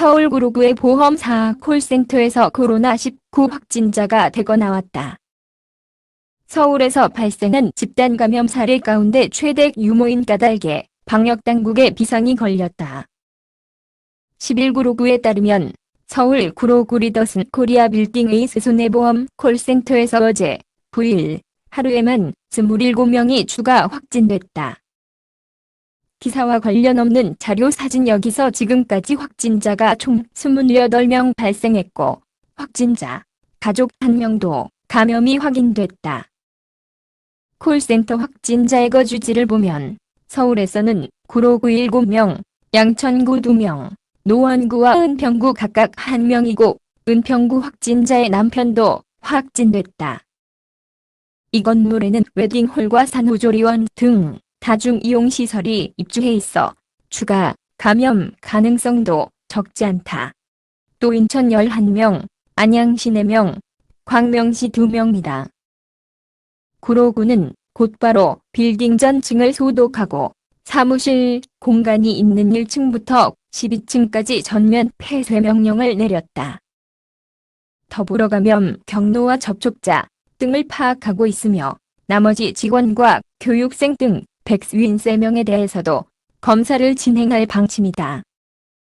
서울 구로구의 보험사 콜센터에서 코로나19 확진자가 대거 나왔다. 서울에서 발생한 집단 감염 사례 가운데 최대 유모인 까닭에 방역당국의 비상이 걸렸다. 11구로구에 따르면 서울 구로구 리더슨 코리아 빌딩의 손해보험 콜센터에서 어제 9일 하루에만 27명이 추가 확진됐다. 기사와 관련 없는 자료 사진 여기서 지금까지 확진자가 총 28명 발생했고 확진자, 가족 1명도 감염이 확인됐다. 콜센터 확진자 의 거 주지를 보면 서울에서는 구로구 7명, 양천구 2명, 노원구와 은평구 각각 1명이고 은평구 확진자의 남편도 확진됐다. 이 건물에는 웨딩홀과 산후조리원 등 다중이용시설이 입주해 있어 추가 감염 가능성도 적지 않다. 또 인천 11명, 안양시 4명, 광명시 2명이다. 구로구는 곧바로 빌딩 전층을 소독하고 사무실 공간이 있는 1층부터 12층까지 전면 폐쇄 명령을 내렸다. 더불어 감염 경로와 접촉자 등을 파악하고 있으며 나머지 직원과 교육생 등 153명에 대해서도 검사를 진행할 방침이다.